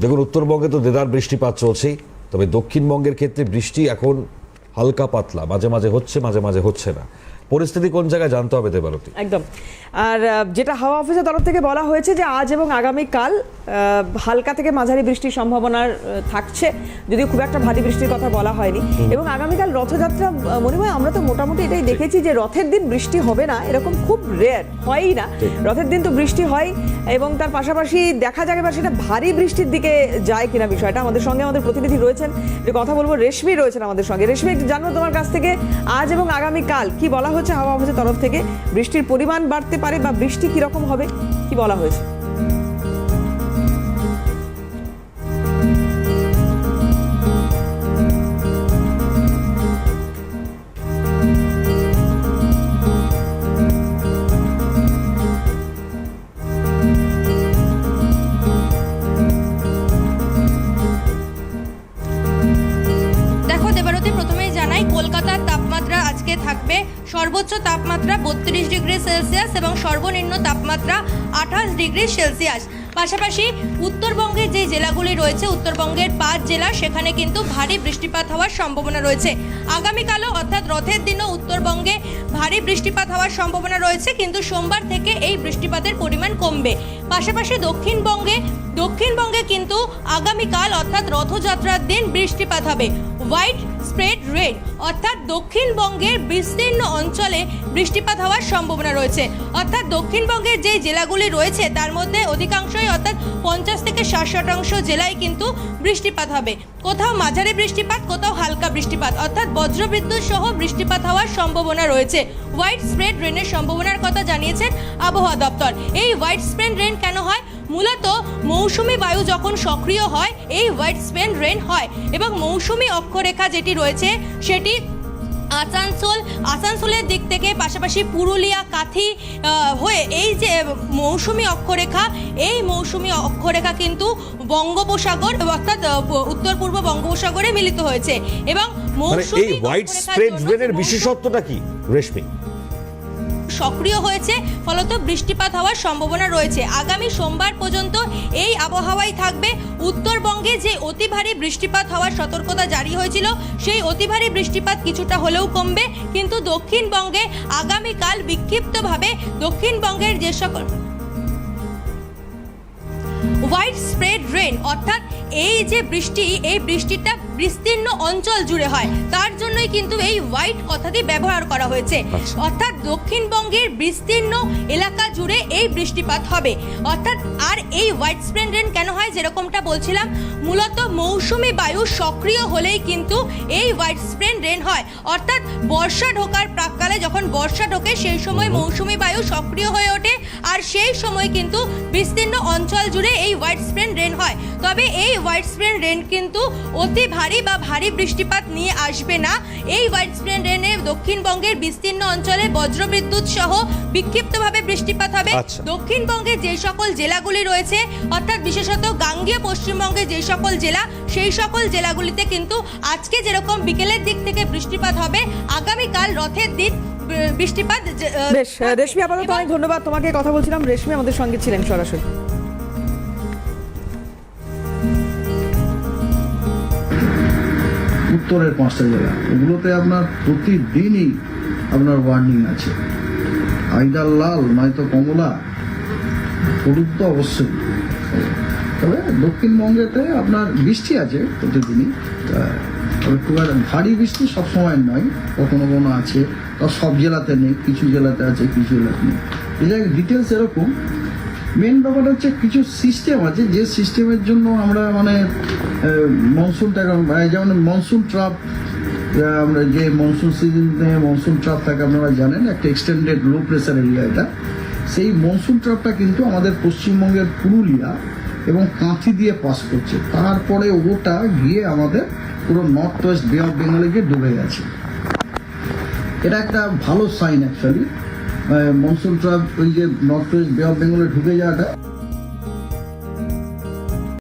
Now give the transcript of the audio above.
দেখুন উত্তরবঙ্গে তো দেদার বৃষ্টিপাত চলছেই তবে দক্ষিণবঙ্গের ক্ষেত্রে বৃষ্টি এখন হালকা পাতলা মাঝে মাঝে হচ্ছে মাঝে মাঝে হচ্ছে না। পরিস্থিতি কোন জায়গায় জানতে হবে দেবারতী? একদম। আর যেটা হাওয়া অফিসের তরফ থেকে বলা হয়েছে যে আজ এবং আগামীকাল আহ, হালকা থেকে মাঝারি বৃষ্টির সম্ভাবনা থাকছে যদিও খুব একটা ভারী বৃষ্টির কথা বলা হয়নি। এবং আগামীকাল রথযাত্রা মনে হয় আমরা তো মোটামুটি এটাই দেখেছি যে রথের দিন বৃষ্টি হবে না এরকম খুব রেয়ার হয়ই না। রথের দিন তো বৃষ্টি হয় এবং তার পাশাপাশি দেখা যাবে বা সেটা ভারী বৃষ্টির দিকে যায় কিনা বিষয়টা। আমাদের সঙ্গে আমাদের প্রতিনিধি রয়েছেন। যে কথা বলব, রেশমি রয়েছেন আমাদের সঙ্গে। রেশমি, একটু জানব তোমার কাছ থেকে, আজ এবং আগামীকাল কি বলা হচ্ছে হাওয়া অফিসের তরফ থেকে? বৃষ্টির পরিমাণ বাড়তে পারে বা বৃষ্টি কীরকম হবে? কি বলা হয়েছে? আজকে থাকবে সর্বোচ্চ তাপমাত্রা বত্রিশ ডিগ্রি সেলসিয়াস এবং সর্বনিম্ন তাপমাত্রা আঠাশ ডিগ্রি সেলসিয়াস। পাশাপাশি উত্তরবঙ্গের যে জেলাগুলি রয়েছে, উত্তরবঙ্গের পাঁচ জেলা, সেখানে কিন্তু ভারী বৃষ্টিপাত হওয়ার সম্ভাবনা রয়েছে। আগামীকালও অর্থাৎ রথের দিনও উত্তরবঙ্গে ভারী বৃষ্টিপাত হওয়ার সম্ভাবনা রয়েছে, কিন্তু সোমবার থেকে এই বৃষ্টিপাতের পরিমাণ কমবে। পাশাপাশি দক্ষিণবঙ্গে দক্ষিণবঙ্গে কিন্তু আগামীকাল অর্থাৎ রথযাত্রার দিন বৃষ্টিপাত হবে। হোয়াইট স্প্রেড রেড অর্থাৎ দক্ষিণবঙ্গের বিস্তীর্ণ অঞ্চলে বৃষ্টিপাত হওয়ার সম্ভাবনা রয়েছে। অর্থাৎ দক্ষিণবঙ্গের যে জেলাগুলি রয়েছে, তার মধ্যে অধিকাংশই অর্থাৎ পঞ্চাশ থেকে ষাট শতাংশ জেলায় কিন্তু বৃষ্টিপাত হবে। কোথাও মাঝারি বৃষ্টিপাত, কোথাও হালকা বৃষ্টিপাত, অর্থাৎ বজ্রবিদ্যুৎ সহ বৃষ্টিপাত হওয়ার সম্ভাবনা রয়েছে। হোয়াইট স্প্রেড রেনের সম্ভাবনার কথা জানিয়েছেন আবহাওয়া দপ্তর। এই হোয়াইট স্প্রেড রেন কেন হয়? মূলত মৌসুমি বায়ু যখন সক্রিয় হয় এই হোয়াইট স্পেন রেন হয় এবং মৌসুমি অক্ষরেখা যেটি রয়েছে সেটি আসানসোল আসানসোলের দিক থেকে পাশাপাশি পুরুলিয়া কাথি হয়ে এই যে মৌসুমি অক্ষরেখা এই মৌসুমি অক্ষরেখা কিন্তু বঙ্গোপসাগর অর্থাৎ উত্তর পূর্ব বঙ্গোপসাগরে মিলিত হয়েছে এবং মানে মৌসুমি হোয়াইট স্প্রেড বিশেষত্বটা কি রেশমি? সক্রিয় হয়েছে, ফলত বৃষ্টিপাত হওয়ার সম্ভাবনা রয়েছে। আগামী সোমবার পর্যন্ত এই আবহাওয়াই থাকবে। উত্তরবঙ্গে যে অতি ভারী বৃষ্টিপাত হওয়ার সতর্কতা জারি হয়েছিল, সেই অতি ভারী বৃষ্টিপাত কিছুটা হলেও কমবে। কিন্তু দক্ষিণবঙ্গে আগামীকাল বিক্ষিপ্তভাবে দক্ষিণবঙ্গের যে সকল হোয়াইট স্প্রেড রেন অর্থাৎ এই যে বৃষ্টি, এই বৃষ্টিটা বিস্তীর্ণ অঞ্চল জুড়ে হয়। তার জন্যই কিন্তু এই হোয়াইট কথাটি ব্যবহার করা হয়েছে। আচ্ছা। অর্থাৎ দক্ষিণবঙ্গের বিস্তীর্ণ এলাকা জুড়ে এই বৃষ্টিপাত হবে। অর্থাৎ আর এই হোয়াইট স্প্রেড রেন কেন হয় যেরকমটা বলছিলাম মূলত মৌসুমি বায়ু সক্রিয় হলেই কিন্তু এই হোয়াইট স্প্রেড রেন হয়। অর্থাৎ বর্ষা ঢোকার প্রাককালে যখন বর্ষা ঢোকে সেই সময় মৌসুমি বায়ু সক্রিয় হয়ে ওঠে আর সেই সময় কিন্তু বিস্তীর্ণ অঞ্চল জুড়ে এই হোয়াইট স্প্রেন রেন হয়। তবে এই হোয়াইট স্প্রেন রেন কিন্তু অতি ভারী বা ভারী বৃষ্টিপাত নিয়ে আসবে না। এই হোয়াইট স্প্রেন রেনে দক্ষিণবঙ্গের বিস্তীর্ণ অঞ্চলে বজ্রবিদ্যুৎ সহ বিক্ষিপ্তভাবে বৃষ্টিপাত হবে। আচ্ছা। দক্ষিণবঙ্গে যে সকল জেলাগুলি রয়েছে অর্থাৎ বিশেষত গাঙ্গীয় পশ্চিমবঙ্গে যে সকল জেলা সেই সকল জেলাগুলিতে কিন্তু আজকে যেরকম বিকেলের দিক থেকে বৃষ্টিপাত হবে আগামীকাল রথের দিন বৃষ্টিপাত বেশ রেশমি আপাতত অনেক ধন্যবাদ। তোমাকে কথা বলছিলাম। রেশমি আমাদের সঙ্গে ছিলেন সরাসরি। উত্তরের পাঁচটা জেলা। এগুলোতে আপনার প্রতিদিনই আপনার ওয়ার্নিং আছে। আইদার লাল, নয়তো কমলা, হলুদ তো অবশ্যই। তবে দক্ষিণবঙ্গেতে আপনার বৃষ্টি আছে প্রতিদিনই। তবে খুব একটা ভারী বৃষ্টি সবসময় নয়, কখনো কখনো আছে। তা সব জেলাতে নেই, কিছু জেলাতে আছে, কিছু জেলাতে নেই। জায়গায় ডিটেলস এরকম। মেন ব্যাপারটা হচ্ছে কিছু সিস্টেম আছে, যে সিস্টেমের জন্য আমরা মানে মনসুনটাকে যেমন মনসুন ট্রাপ আমরা যে মনসুন সিজনে মনসুন ট্রাপ থাকে, আপনারা জানেন, একটা এক্সটেন্ডেড লো প্রেসার এরিয়া এটা। সেই মনসুন ট্রাপটা কিন্তু আমাদের পশ্চিমবঙ্গের পুরুলিয়া এবং কাঁথি দিয়ে পাস করছে। তারপরে ওটা গিয়ে আমাদের পুরো নর্থ ওয়েস্ট বে অফ বেঙ্গলে গিয়ে ডুবে গেছে। এটা একটা ভালো সাইন অ্যাকচুয়ালি মনসুন ট্রাপ ওই যে নর্থ ওয়েস্ট বে অফ বেঙ্গলে ঢুকে যাওয়াটা